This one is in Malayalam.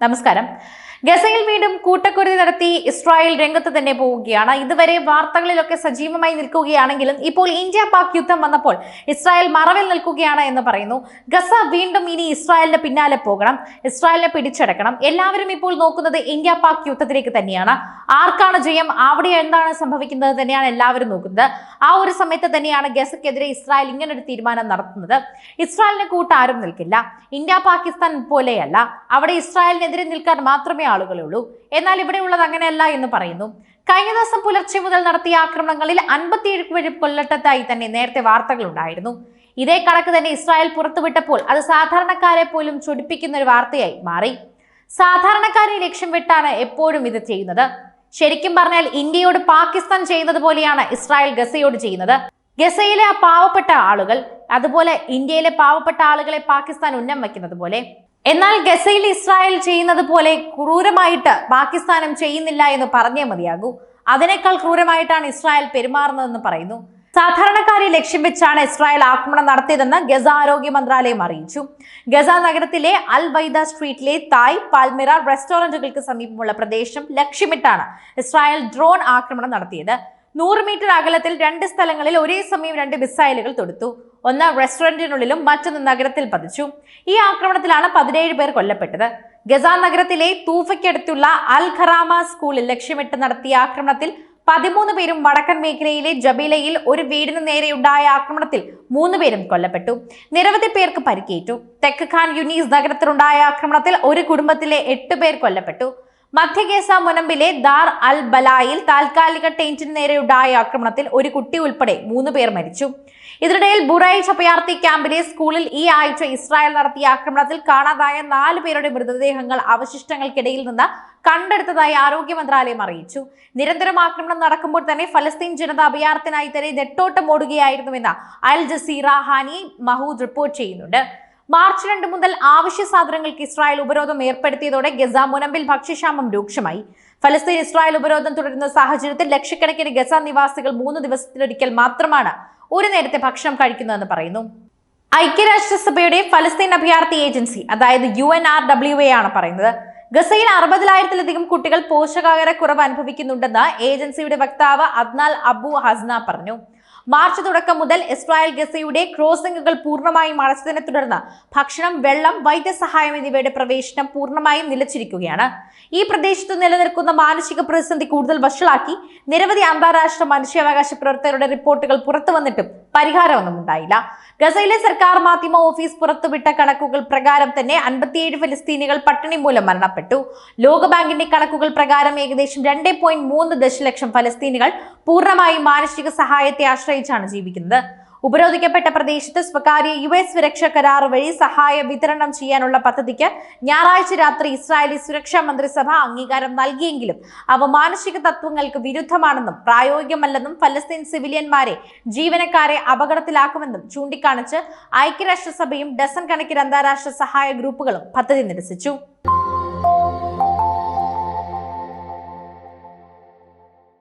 നമസ്കാരം. ഗസയിൽ വീണ്ടും കൂട്ടക്കുരുതി നടത്തി ഇസ്രായേൽ രംഗത്ത് തന്നെ പോവുകയാണ്. ഇതുവരെ വാർത്തകളിലൊക്കെ സജീവമായി നിൽക്കുകയാണെങ്കിലും ഇപ്പോൾ ഇന്ത്യ പാക് യുദ്ധം വന്നപ്പോൾ ഇസ്രായേൽ മറവിൽ നിൽക്കുകയാണ് എന്ന് പറയുന്നു. ഗസ വീണ്ടും ഇനി ഇസ്രായേലിന്റെ പിന്നാലെ പോകണം. ഇസ്രായേലിനെ പിടിച്ചടക്കണം. എല്ലാവരും ഇപ്പോൾ നോക്കുന്നത് ഇന്ത്യ പാക് യുദ്ധത്തിലേക്ക് തന്നെയാണ്. ആർക്കാണ് ജയം? അവിടെ എന്താണ് സംഭവിക്കുന്നത് തന്നെയാണ് എല്ലാവരും നോക്കുന്നത്. ആ ഒരു സമയത്ത് തന്നെയാണ് ഗസക്കെതിരെ ഇസ്രായേൽ ഇങ്ങനെ ഒരു തീരുമാനം നടത്തുന്നത്. ഇസ്രായേലിന് കൂട്ടാരും നിൽക്കില്ല. ഇന്ത്യ പാകിസ്ഥാൻ പോലെയല്ല. അവിടെ ഇസ്രായേലിനെതിരെ നിൽക്കാൻ മാത്രമേ ആളുകളുള്ളൂ എന്നാൽ ഇവിടെ ഇവിടെയുള്ളത് അങ്ങനെയല്ല എന്ന് പറയുന്നു. കഴിഞ്ഞ ദിവസം പുലർച്ചെ മുതൽ നടത്തിയ ആക്രമണങ്ങളിൽ അൻപത്തിയേഴ് പേര് കൊല്ലട്ടത്തായി തന്നെ നേരത്തെ വാർത്തകൾ ഉണ്ടായിരുന്നു ഇതേ കണക്ക് തന്നെ ഇസ്രായേൽ പുറത്തുവിട്ടപ്പോൾ അത് സാധാരണക്കാരെ പോലും ചൊടിപ്പിക്കുന്ന ഒരു വാർത്തയായി മാറി. സാധാരണക്കാരെ ലക്ഷ്യം വിട്ടാണ് എപ്പോഴും ഇത് ചെയ്യുന്നത്. ശരിക്കും പറഞ്ഞാൽ ഇന്ത്യയോട് പാകിസ്ഥാൻ ചെയ്യുന്നത് പോലെയാണ് ഇസ്രായേൽ ഗസയോട് ചെയ്യുന്നത്. ഗസയിലെ ആ പാവപ്പെട്ട ആളുകൾ അതുപോലെ ഇന്ത്യയിലെ പാവപ്പെട്ട ആളുകളെ പാകിസ്ഥാൻ ഉന്നം വയ്ക്കുന്നത് പോലെ എന്നാൽ ഗസയിൽ ഇസ്രായേൽ ചെയ്യുന്നത് പോലെ ക്രൂരമായിട്ട് പാകിസ്ഥാനും ചെയ്യുന്നില്ല എന്ന് പറഞ്ഞേ മതിയാകൂ. അതിനേക്കാൾ ക്രൂരമായിട്ടാണ് ഇസ്രായേൽ പെരുമാറുന്നതെന്ന് പറയുന്നു. സാധാരണക്കാരെ ലക്ഷ്യം വെച്ചാണ് ഇസ്രായേൽ ആക്രമണം നടത്തിയതെന്ന് ഗസ ആരോഗ്യ മന്ത്രാലയം അറിയിച്ചു. ഗസ നഗരത്തിലെ അൽ വൈദ സ്ട്രീറ്റിലെ തായ് പാൽമിറ റെസ്റ്റോറന്റുകൾക്ക് സമീപമുള്ള പ്രദേശം ലക്ഷ്യമിട്ടാണ് ഇസ്രായേൽ ഡ്രോൺ ആക്രമണം നടത്തിയത്. നൂറ് മീറ്റർ അകലത്തിൽ രണ്ട് സ്ഥലങ്ങളിൽ ഒരേ സമയം രണ്ട് മിസൈലുകൾ തൊടുത്തു. ഒന്ന് റെസ്റ്റോറന്റിനുള്ളിലും മറ്റൊന്ന് നഗരത്തിൽ പതിച്ചു. ഈ ആക്രമണത്തിലാണ് പതിനേഴ് പേർ കൊല്ലപ്പെട്ടത്. ഗസ നഗരത്തിലെ തൂഫയ്ക്കടുത്തുള്ള അൽ ഖറാമ സ്കൂളിൽ ലക്ഷ്യമിട്ട് നടത്തിയ ആക്രമണത്തിൽ പതിമൂന്ന് പേരും വടക്കൻ മേഖലയിലെ ജബീലയിൽ ഒരു വീടിന് നേരെയുണ്ടായ ആക്രമണത്തിൽ മൂന്ന് പേരും കൊല്ലപ്പെട്ടു. നിരവധി പേർക്ക് പരിക്കേറ്റു. തെക്ക് ഖാൻ യുനീസ് നഗരത്തിലുണ്ടായ ആക്രമണത്തിൽ ഒരു കുടുംബത്തിലെ എട്ട് പേർ കൊല്ലപ്പെട്ടു. മധ്യഗേസ മുനമ്പിലെ ദാർ അൽ ബലായിൽ താൽക്കാലിക ടെന്റിന് നേരെയുണ്ടായ ആക്രമണത്തിൽ ഒരു കുട്ടി ഉൾപ്പെടെ മൂന്ന് പേർ മരിച്ചു. ഇതിനിടയിൽ ബുറൈ ചപ്പയാർത്തി ക്യാമ്പിലെ സ്കൂളിൽ ഈ ആഴ്ച ഇസ്രായേൽ നടത്തിയ ആക്രമണത്തിൽ കാണാതായ നാല് പേരുടെ മൃതദേഹങ്ങൾ അവശിഷ്ടങ്ങൾക്കിടയിൽ നിന്ന് കണ്ടെടുത്തതായി ആരോഗ്യ മന്ത്രാലയം അറിയിച്ചു. നിരന്തരം ആക്രമണം നടക്കുമ്പോൾ തന്നെ ഫലസ്തീൻ ജനത അഭയാർത്ഥിനായി തന്നെ നെട്ടോട്ടം ഓടുകയായിരുന്നുവെന്ന് Al Jazeera Hani Mahmoud report ചെയ്യുന്നുണ്ട്. മാർച്ച് രണ്ട് മുതൽ അവശ്യ സാധനങ്ങൾക്ക് ഇസ്രായേൽ ഉപരോധം ഏർപ്പെടുത്തിയതോടെ ഗസ മുനമ്പിൽ ഭക്ഷ്യക്ഷാമം രൂക്ഷമായി. ഫലസ്തീൻ ഇസ്രായേൽ ഉപരോധം തുടരുന്ന സാഹചര്യത്തിൽ ലക്ഷക്കണക്കിന് ഗസ നിവാസികൾ മൂന്ന് ദിവസത്തിലൊരിക്കൽ മാത്രമാണ് ഒരു നേരത്തെ ഭക്ഷണം കഴിക്കുന്നതെന്ന് പറയുന്നു. ഐക്യരാഷ്ട്രസഭയുടെ ഫലസ്തീൻ അഭയാർത്ഥി ഏജൻസി അതായത് U N R W A ആണ് പറയുന്നത്. ഗസയിൽ അറുപതിനായിരത്തിലധികം കുട്ടികൾ പോഷകാഹാര കുറവ് അനുഭവിക്കുന്നുണ്ടെന്ന് ഏജൻസിയുടെ വക്താവ് അദ്നാൽ അബു ഹസ്ന പറഞ്ഞു. മാർച്ച് തുടക്കം മുതൽ ഇസ്രായേൽ ഗസയുടെ ക്രോസിംഗുകൾ പൂർണമായും അടച്ചതിനെ തുടർന്ന് ഭക്ഷണം വെള്ളം വൈദ്യസഹായം എന്നിവയുടെ പ്രവേശനം പൂർണമായും നിലച്ചിരിക്കുകയാണ്. ഈ പ്രദേശത്ത് നിലനിൽക്കുന്ന മാനുഷിക പ്രതിസന്ധി കൂടുതൽ വഷളാക്കി. നിരവധി അന്താരാഷ്ട്ര മനുഷ്യാവകാശ പ്രവർത്തകരുടെ റിപ്പോർട്ടുകൾ പുറത്തു വന്നിട്ടും പരിഹാരമൊന്നും ഉണ്ടായില്ല ഗസയിലെ സർക്കാർ മാധ്യമ ഓഫീസ് പുറത്തുവിട്ട കണക്കുകൾ പ്രകാരം തന്നെ അൻപത്തിയേഴ് ഫലസ്തീനികൾ പട്ടിണി മൂലം മരണപ്പെട്ടു. ലോകബാങ്കിന്റെ കണക്കുകൾ പ്രകാരം ഏകദേശം രണ്ട് പോയിന്റ് മൂന്ന് ദശലക്ഷം ഫലസ്തീനികൾ പൂർണമായും മാനസിക സഹായത്തെ ആശ്രയിച്ചാണ് ജീവിക്കുന്നത്. ഉപരോധിക്കപ്പെട്ട പ്രദേശത്ത് സ്വകാര്യ യു എസ് സുരക്ഷാ കരാർ വഴി സഹായ വിതരണം ചെയ്യാനുള്ള പദ്ധതിക്ക് ഞായറാഴ്ച രാത്രി ഇസ്രായേലി സുരക്ഷാ മന്ത്രിസഭ അംഗീകാരം നൽകിയെങ്കിലും അവ മാനുഷിക തത്വങ്ങൾക്ക് വിരുദ്ധമാണെന്നും പ്രായോഗികമല്ലെന്നും ഫലസ്തീൻ സിവിലിയന്മാരെ ജീവനക്കാരെ അപകടത്തിലാക്കുമെന്നും ചൂണ്ടിക്കാണിച്ച് ഐക്യരാഷ്ട്രസഭയും ഡസൻ കണക്കിന് അന്താരാഷ്ട്ര സഹായ ഗ്രൂപ്പുകളും പദ്ധതി നിരസിച്ചു.